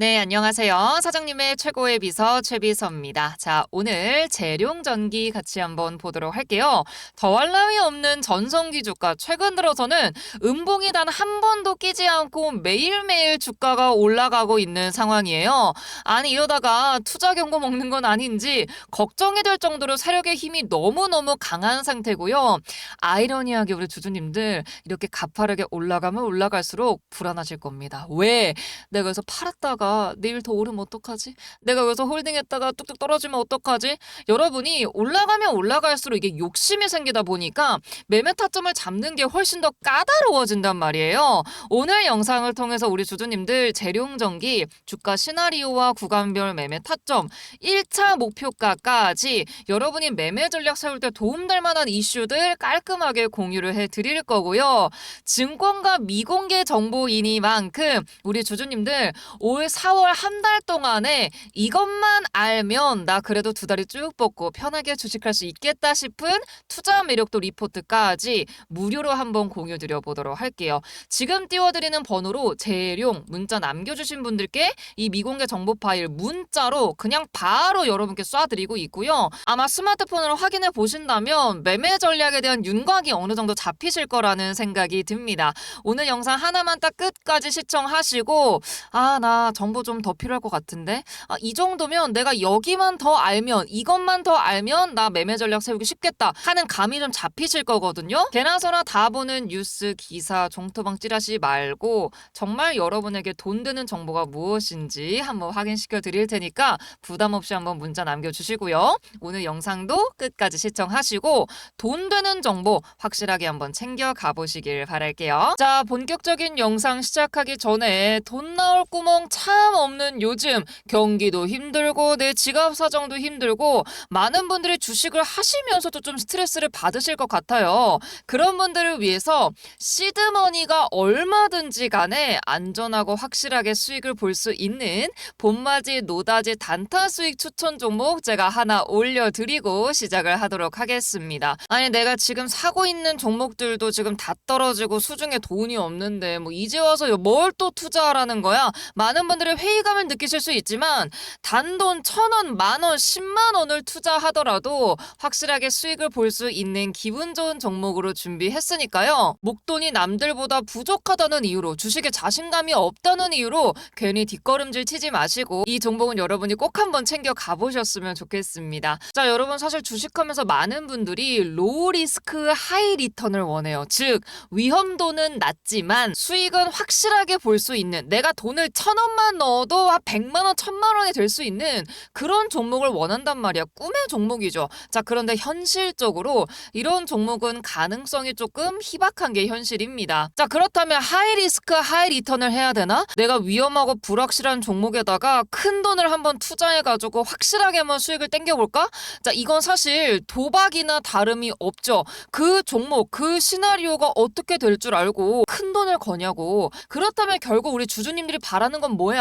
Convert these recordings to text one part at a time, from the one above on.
네, 안녕하세요. 사장님의 최고의 비서 최비서입니다. 자, 오늘 재룡 전기 같이 한번 보도록 할게요. 더할 나위 없는 전성기 주가 최근 들어서는 음봉이 단 한 번도 끼지 않고 매일매일 주가가 올라가고 있는 상황이에요. 아니 이러다가 투자 경고 먹는 건 아닌지 걱정이 될 정도로 세력의 힘이 너무너무 강한 상태고요. 아이러니하게 우리 주주님들 이렇게 가파르게 올라가면 올라갈수록 불안하실 겁니다. 왜? 내가 여기서 팔았다가 내일 더 오르면 어떡하지? 내가 여기서 홀딩했다가 뚝뚝 떨어지면 어떡하지? 여러분이 올라가면 올라갈수록 이게 욕심이 생기다 보니까 매매 타점을 잡는 게 훨씬 더 까다로워진단 말이에요. 오늘 영상을 통해서 우리 주주님들 재룡전기 주가 시나리오와 구간별 매매 타점 1차 목표가까지 여러분이 매매 전략 세울 때 도움될 만한 이슈들 깔끔하게 공유를 해 드릴 거고요. 증권가 미공개 정보이니만큼 우리 주주님들 올 4월 한 달 동안에 이것만 알면 나 그래도 두 다리 쭉 뻗고 편하게 주식할 수 있겠다 싶은 투자 매력도 리포트까지 무료로 한번 공유 드려 보도록 할게요. 지금 띄워드리는 번호로 재룡 문자 남겨주신 분들께 이 미공개 정보 파일 문자로 그냥 바로 여러분께 쏴드리고 있고요. 아마 스마트폰으로 확인해 보신다면 매매 전략에 대한 윤곽이 어느 정도 잡히실 거라는 생각이 듭니다. 오늘 영상 하나만 딱 끝까지 시청하시고 아 나 정보 좀 더 필요할 것 같은데 아, 이 정도면 내가 여기만 더 알면 이것만 더 알면 나 매매 전략 세우기 쉽겠다 하는 감이 좀 잡히실 거거든요. 개나서나 다 보는 뉴스 기사 종토방 찌라시 말고 정말 여러분에게 돈 드는 정보가 무엇인지 한번 확인시켜 드릴 테니까 부담 없이 한번 문자 남겨주시고요. 오늘 영상도 끝까지 시청하시고 돈 되는 정보 확실하게 한번 챙겨 가보시길 바랄게요. 자, 본격적인 영상 시작하기 전에 돈 나올 구멍 참 없는 요즘 경기도 힘들고 내 지갑 사정도 힘들고 많은 분들이 주식을 하시면서도 좀 스트레스를 받으실 것 같아요. 그런 분들을 위해서 시드머니가 얼마든지 간에 안전하고 확실하게 수익을 볼 수 있는 봄맞이 노다지 단타 수익 추천 종목 제가 하나 올려드리고 시작을 하도록 하겠습니다. 아니 내가 지금 사고 있는 종목들도 지금 다 떨어지고 수중에 돈이 없는데 뭐 이제 와서 뭘 또 투자하라는 거야? 많은 분들 이 회의감을 느끼실 수 있지만 단돈 천 원, 만 원, 십만 원을 투자하더라도 확실하게 수익을 볼 수 있는 기분 좋은 종목으로 준비했으니까요. 목돈이 남들보다 부족하다는 이유로 주식에 자신감이 없다는 이유로 괜히 뒷걸음질 치지 마시고 이 종목은 여러분이 꼭 한번 챙겨 가보셨으면 좋겠습니다. 자, 여러분 사실 주식하면서 많은 분들이 로우 리스크 하이 리턴을 원해요. 즉 위험도는 낮지만 수익은 확실하게 볼 수 있는 내가 돈을 천 원만 넣어도 한 백만 원, 천만 원이 될 수 있는 그런 종목을 원한단 말이야. 꿈의 종목이죠. 자, 그런데 현실적으로 이런 종목은 가능성이 조금 희박한 게 현실입니다. 자, 그렇다면 하이 리스크 하이 리턴을 해야 되나? 내가 위험하고 불확실한 종목에다가 큰 돈을 한번 투자해가지고 확실하게 한번 수익을 땡겨볼까? 자, 이건 사실 도박이나 다름이 없죠. 그 종목, 그 시나리오가 어떻게 될 줄 알고 큰 돈을 거냐고. 그렇다면 결국 우리 주주님들이 바라는 건 뭐야?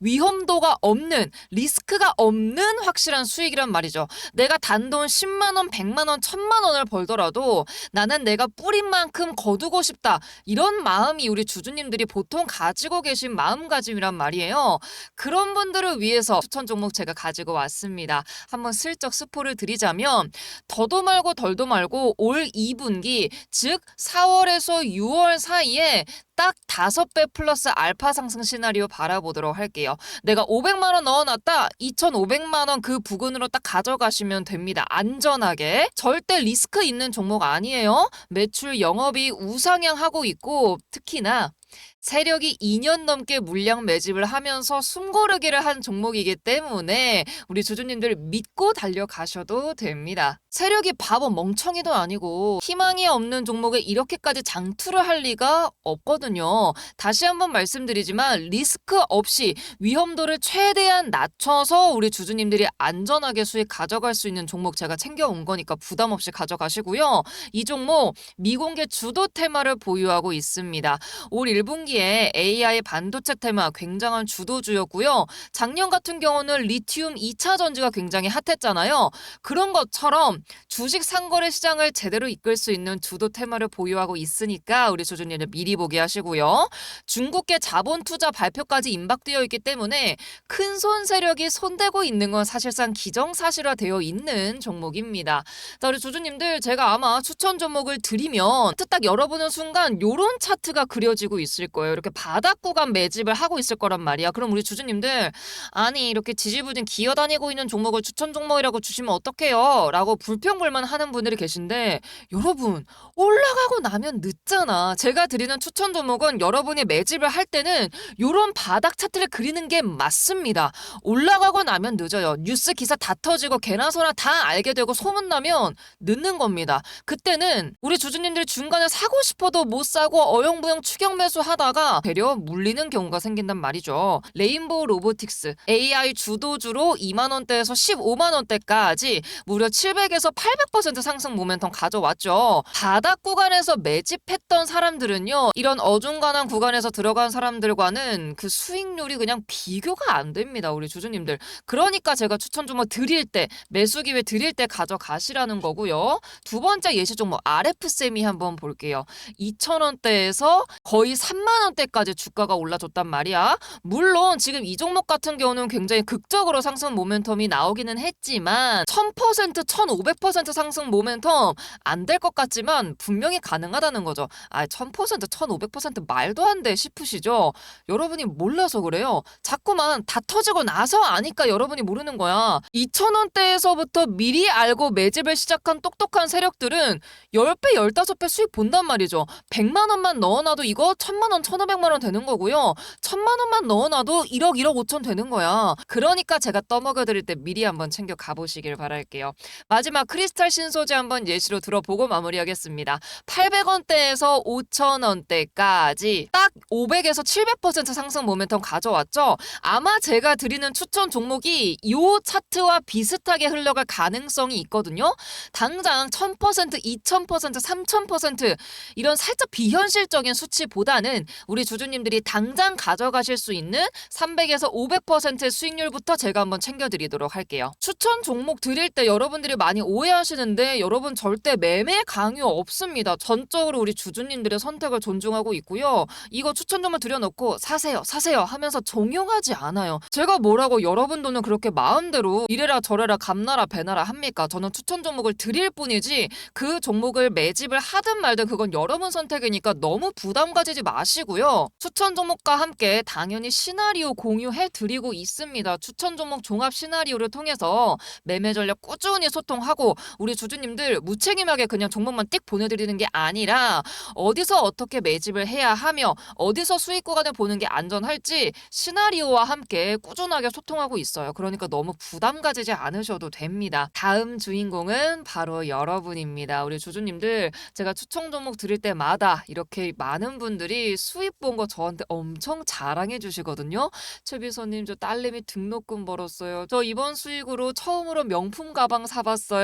위험도가 없는, 리스크가 없는 확실한 수익이란 말이죠. 내가 단돈 10만 원, 100만 원, 1000만 원을 벌더라도 나는 내가 뿌린 만큼 거두고 싶다. 이런 마음이 우리 주주님들이 보통 가지고 계신 마음가짐이란 말이에요. 그런 분들을 위해서 추천 종목 제가 가지고 왔습니다. 한번 슬쩍 스포를 드리자면 더도 말고 덜도 말고 올 2분기 즉 4월에서 6월 사이에 딱 다섯 배 플러스 알파 상승 시나리오 바라보도록 할게요. 내가 500만 원 넣어놨다. 2,500만 원 그 부근으로 딱 가져가시면 됩니다. 안전하게. 절대 리스크 있는 종목 아니에요. 매출 영업이 우상향하고 있고 특히나 세력이 2년 넘게 물량 매집을 하면서 숨고르기를 한 종목이기 때문에 우리 주주님들 믿고 달려가셔도 됩니다. 세력이 바보 멍청이도 아니고 희망이 없는 종목에 이렇게까지 장투를 할 리가 없거든요. 다시 한번 말씀드리지만 리스크 없이 위험도를 최대한 낮춰서 우리 주주님들이 안전하게 수익 가져갈 수 있는 종목 제가 챙겨온 거니까 부담 없이 가져가시고요. 이 종목 미공개 주도 테마를 보유하고 있습니다. 올 1분기에 AI 반도체 테마 굉장한 주도주였고요. 작년 같은 경우는 리튬 2차 전지가 굉장히 핫했잖아요. 그런 것처럼 주식 상거래 시장을 제대로 이끌 수 있는 주도 테마를 보유하고 있으니까 우리 주주님들 미리 보기 하시고요. 중국계 자본 투자 발표까지 임박되어 있기 때문에 큰 손 세력이 손대고 있는 건 사실상 기정사실화 되어 있는 종목입니다. 자, 우리 주주님들 제가 아마 추천 종목을 드리면 딱 열어보는 순간 요런 차트가 그려지고 있을 거예요. 이렇게 바닥 구간 매집을 하고 있을 거란 말이야. 그럼 우리 주주님들 아니 이렇게 지지부진 기어다니고 있는 종목을 추천 종목이라고 주시면 어떡해요? 라고 불 평불만 하는 분들이 계신데 여러분 올라가고 나면 늦잖아. 제가 드리는 추천 종목은 여러분이 매집을 할 때는 요런 바닥 차트를 그리는 게 맞습니다. 올라가고 나면 늦어요. 뉴스 기사 다 터지고 개나 소나 다 알게 되고 소문나면 늦는 겁니다. 그때는 우리 주주님들 중간에 사고 싶어도 못 사고 어영부영 추격 매수 하다가 되려 물리는 경우가 생긴단 말이죠. 레인보우 로보틱스 AI 주도주로 2만 원대에서 15만 원대까지 무려 700에서 800% 상승 모멘텀 가져왔죠. 바닥 구간에서 매집했던 사람들은요. 이런 어중간한 구간에서 들어간 사람들과는 그 수익률이 그냥 비교가 안 됩니다. 우리 주주님들. 그러니까 제가 추천 종목 드릴 때 매수 기회 드릴 때 가져가시라는 거고요. 두 번째 예시 종목 RF세미 한번 볼게요. 2,000원대에서 거의 3만 원대까지 주가가 올라줬단 말이야. 물론 지금 이 종목 같은 경우는 굉장히 극적으로 상승 모멘텀이 나오기는 했지만 1000%, 1500% 상승 모멘텀 안 될 것 같지만 분명히 가능하다는 거죠. 아, 1000%, 1500% 말도 안 돼 싶으시죠? 여러분이 몰라서 그래요. 자꾸만 다 터지고 나서 아니까 여러분이 모르는 거야. 2,000원대에서부터 미리 알고 매집을 시작한 똑똑한 세력들은 10배, 15배 수익 본단 말이죠. 100만 원만 넣어놔도 이거 1000만 원, 1500만 원 되는 거고요. 1000만 원만 넣어놔도 1억, 1억 5천 되는 거야. 그러니까 제가 떠먹여 드릴 때 미리 한번 챙겨 가보시길 바랄게요. 마지막 크리스탈 신소재 한번 예시로 들어보고 마무리하겠습니다. 800원대에서 5,000원대까지 딱 500에서 700% 상승 모멘텀 가져왔죠. 아마 제가 드리는 추천 종목이 이 차트와 비슷하게 흘러갈 가능성이 있거든요. 당장 1000%, 2000%, 3000% 이런 살짝 비현실적인 수치보다는 우리 주주님들이 당장 가져가실 수 있는 300에서 500% 수익률부터 제가 한번 챙겨드리도록 할게요. 추천 종목 드릴 때 여러분들이 많이 오해하시는데 여러분 절대 매매 강요 없습니다. 전적으로 우리 주주님들의 선택을 존중하고 있고요. 이거 추천 종목 드려놓고 사세요, 사세요 하면서 종용하지 않아요. 제가 뭐라고 여러분 돈은 그렇게 마음대로 이래라 저래라 감나라 배나라 합니까? 저는 추천 종목을 드릴 뿐이지 그 종목을 매집을 하든 말든 그건 여러분 선택이니까 너무 부담 가지지 마시고요. 추천 종목과 함께 당연히 시나리오 공유해 드리고 있습니다. 추천 종목 종합 시나리오를 통해서 매매 전략 꾸준히 소통하고 우리 주주님들 무책임하게 그냥 종목만 띡 보내드리는 게 아니라 어디서 어떻게 매집을 해야 하며 어디서 수익 구간을 보는 게 안전할지 시나리오와 함께 꾸준하게 소통하고 있어요. 그러니까 너무 부담 가지지 않으셔도 됩니다. 다음 주인공은 바로 여러분입니다. 우리 주주님들 제가 추천 종목 드릴 때마다 이렇게 많은 분들이 수익 본거 저한테 엄청 자랑해 주시거든요. 최 비서님 저 딸내미 등록금 벌었어요. 저 이번 수익으로 처음으로 명품 가방 사봤어요.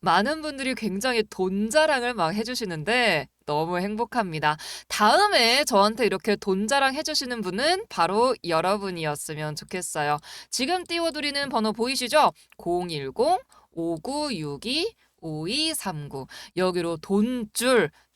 많은 분들이 굉장히 돈 자랑을 막 해주시는데 너무 행복합니다. 다음에 저한테 이렇게 돈 자랑 해주시는 분은 바로 여러분이었으면 좋겠어요. 지금 띄워드리는 번호 보이시죠? 010-5962-5239 여기로 돈줄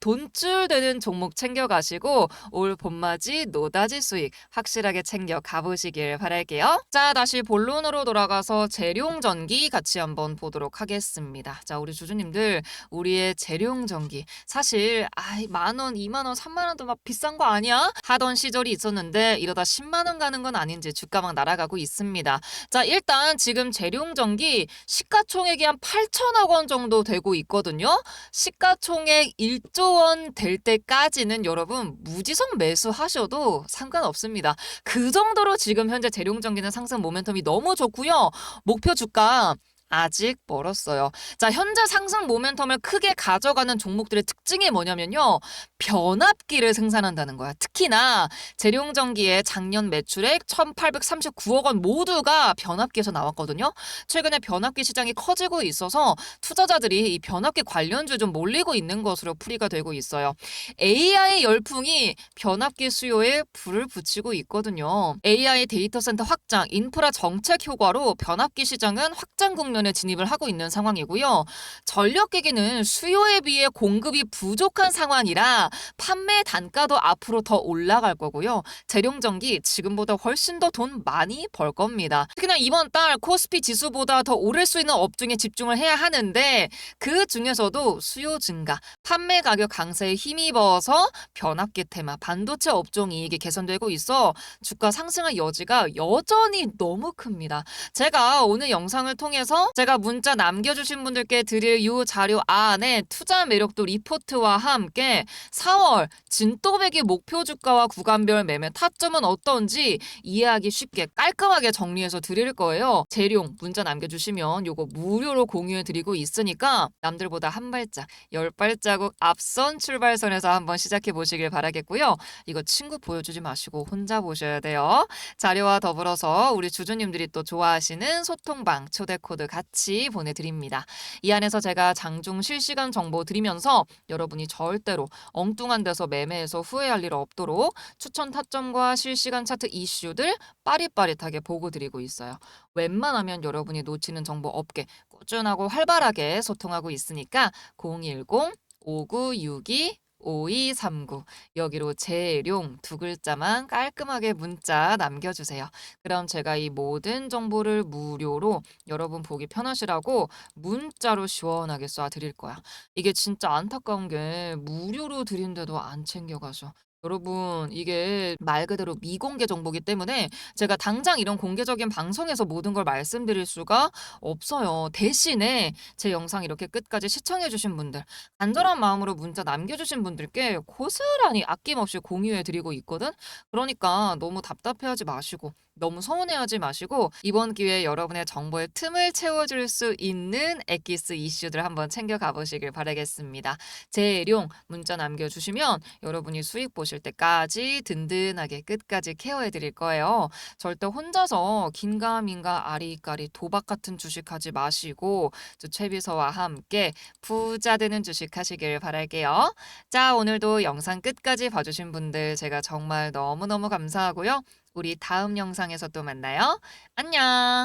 돈줄 되는 종목 챙겨가시고 올 봄맞이 노다지 수익 확실하게 챙겨 가보시길 바랄게요. 자 다시 본론으로 돌아가서 재룡전기 같이 한번 보도록 하겠습니다. 자 우리 주주님들 우리의 재룡전기 사실 아이 만원, 이만원, 삼만원도 막 비싼 거 아니야? 하던 시절이 있었는데 이러다 10만원 가는 건 아닌지 주가 막 날아가고 있습니다. 자 일단 지금 재룡전기 시가총액이 한 8천억 원 정도 되고 있거든요. 시가총액 1조 원 될 때까지는 여러분 무지성 매수하셔도 상관없습니다. 그 정도로 지금 현재 재룡전기는 상승 모멘텀이 너무 좋고요. 목표 주가 아직 멀었어요. 자, 현재 상승 모멘텀을 크게 가져가는 종목들의 특징이 뭐냐면요. 변압기를 생산한다는 거야. 특히나 재룡전기의 작년 매출액 1,839억 원 모두가 변압기에서 나왔거든요. 최근에 변압기 시장이 커지고 있어서 투자자들이 이 변압기 관련주 좀 몰리고 있는 것으로 풀이가 되고 있어요. AI 열풍이 변압기 수요에 불을 붙이고 있거든요. AI 데이터 센터 확장, 인프라 정책 효과로 변압기 시장은 확장 국면 에 진입을 하고 있는 상황이고요. 전력기기는 수요에 비해 공급이 부족한 상황이라 판매 단가도 앞으로 더 올라갈 거고요. 재룡전기 지금보다 훨씬 더 돈 많이 벌 겁니다. 특히나 이번 달 코스피 지수보다 더 오를 수 있는 업종에 집중을 해야 하는데 그 중에서도 수요 증가, 판매 가격 강세에 힘입어서 변압기 테마, 반도체 업종 이익이 개선되고 있어 주가 상승의 여지가 여전히 너무 큽니다. 제가 오늘 영상을 통해서 제가 문자 남겨주신 분들께 드릴 이 자료 안에 투자 매력도 리포트와 함께 4월 진또배기 목표 주가와 구간별 매매 타점은 어떤지 이해하기 쉽게 깔끔하게 정리해서 드릴 거예요. 재룡 문자 남겨주시면 요거 무료로 공유해 드리고 있으니까 남들보다 한 발짝, 열 발자국 앞선 출발선에서 한번 시작해 보시길 바라겠고요. 이거 친구 보여주지 마시고 혼자 보셔야 돼요. 자료와 더불어서 우리 주주님들이 또 좋아하시는 소통방 초대 코드 같이 보내드립니다. 이 안에서 제가 장중 실시간 정보 드리면서 여러분이 절대로 엉뚱한 데서 매매해서 후회할 일 없도록 추천 타점과 실시간 차트 이슈들 빠릿빠릿하게 보고 드리고 있어요. 웬만하면 여러분이 놓치는 정보 없게 꾸준하고 활발하게 소통하고 있으니까 010 5962 5239 여기로 재룡 두 글자만 깔끔하게 문자 남겨주세요. 그럼 제가 이 모든 정보를 무료로 여러분 보기 편하시라고 문자로 시원하게 쏴드릴 거야. 이게 진짜 안타까운 게 무료로 드린데도 안 챙겨가죠. 여러분, 이게 말 그대로 미공개 정보기 때문에 제가 당장 이런 공개적인 방송에서 모든 걸 말씀드릴 수가 없어요. 대신에 제 영상 이렇게 끝까지 시청해주신 분들, 간절한 마음으로 문자 남겨주신 분들께 고스란히 아낌없이 공유해드리고 있거든? 그러니까 너무 답답해하지 마시고, 너무 서운해하지 마시고, 이번 기회에 여러분의 정보의 틈을 채워줄 수 있는 엑기스 이슈들 한번 챙겨가 보시길 바라겠습니다. 재룡 문자 남겨주시면 여러분이 수익 보실 때까지 든든하게 끝까지 케어해 드릴 거예요. 절대 혼자서 긴가민가 아리까리 도박 같은 주식 하지 마시고 저 최비서와 함께 부자 되는 주식 하시길 바랄게요. 자, 오늘도 영상 끝까지 봐주신 분들 제가 정말 너무너무 감사하고요. 우리 다음 영상에서 또 만나요. 안녕!